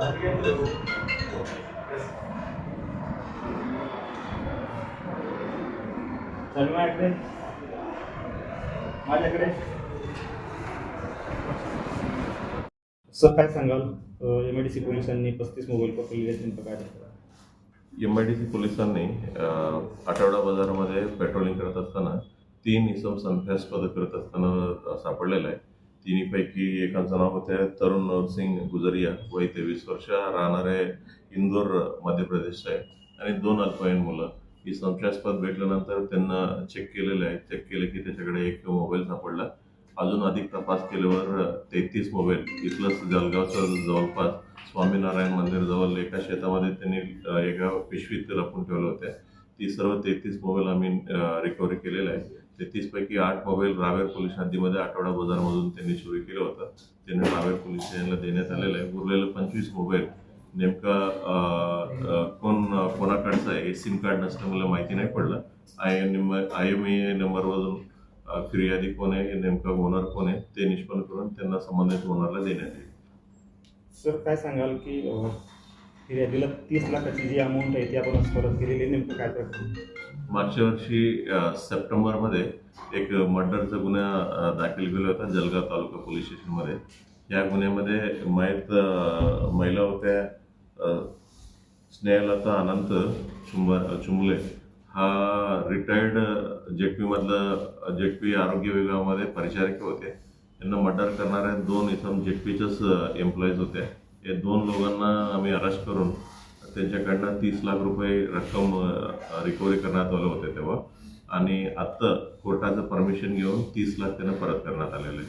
माझ्याकडे माझ्याकडे. सर काय सांगाल? एम आय डी सी पोलिसांनी पस्तीस मोबाईल पकडले नेमकं काय एम आय डी सी पोलिसांनी आठवडा बाजारामध्ये पेट्रोलिंग करत असताना तीन इसम संशयास्पद करत असताना सापडलेलं आहे. तिन्हीपैकी एकाचं नाव होते तरुण सिंग गुजरिया. वय तेवीस वर्ष राहणारे इंदोर मध्य प्रदेश आहे. आणि दोन अल्पवयीन मुलं. ही संशयास्पद भेटल्यानंतर त्यांना चेक केलेले आहे चेक केले की त्याच्याकडे एक मोबाईल सापडला. अजून अधिक तपास केल्यावर तेहतीस मोबाईल इथलंच जळगावचं जवळपास स्वामीनारायण मंदिरजवळ एका शेतामध्ये त्यांनी एका पिशवीत लपून ठेवले होते. ती सर्व तेहतीस मोबाईल आम्ही रिकव्हरी केलेले आहे. तेहतीसपैकी आठ मोबाईल रावेर पोलीस हद्दीमध्ये आठवडा बाजारमधून त्यांनी चोरी केलं होतं. त्यांनी रावेर पोलीस स्टेशनला देण्यात आलेलं आहे. उरलेलं पंचवीस मोबाईल नेमका कोण कोणाकडचं आहे हे सिम कार्ड नसलं मला माहिती नाही पडलं. I M I M A नंबरवरून फिर्यादी कोण आहे नेमका ओनर कोण आहे ते निष्पन्न करून त्यांना संबंधित ओनरला देण्यात येईल. सर काय सांगाल की फिर्यादीला तीस लाखाची जी अमाऊंट आहे ती आपण परत केलेली नेमकं काय मागच्या वर्षी सप्टेंबरमध्ये एक मर्डरचा गुन्हा दाखल केला होता जलगाव तालुका पोलीस स्टेशनमध्ये. या गुन्ह्यामध्ये मयत महिला होत्या. स्नेहलता अनंत चुंबा चुंबले. हा रिटायर्ड जेटपीमधलं जेटपी आरोग्य विभागामध्ये परिचारिका होते. यांना मर्डर करणाऱ्या दोन इथं जेटपीच्याच एम्प्लॉईज होत्या. या दोन लोकांना आम्ही अरेस्ट करून त्यांच्याकडनं तीस लाख रुपये रक्कम रिकव्हरी करण्यात आले होते तेव्हा. आणि आत्ता कोर्टाचं परमिशन घेऊन तीस लाख त्यांना परत करण्यात आलेलं आहे.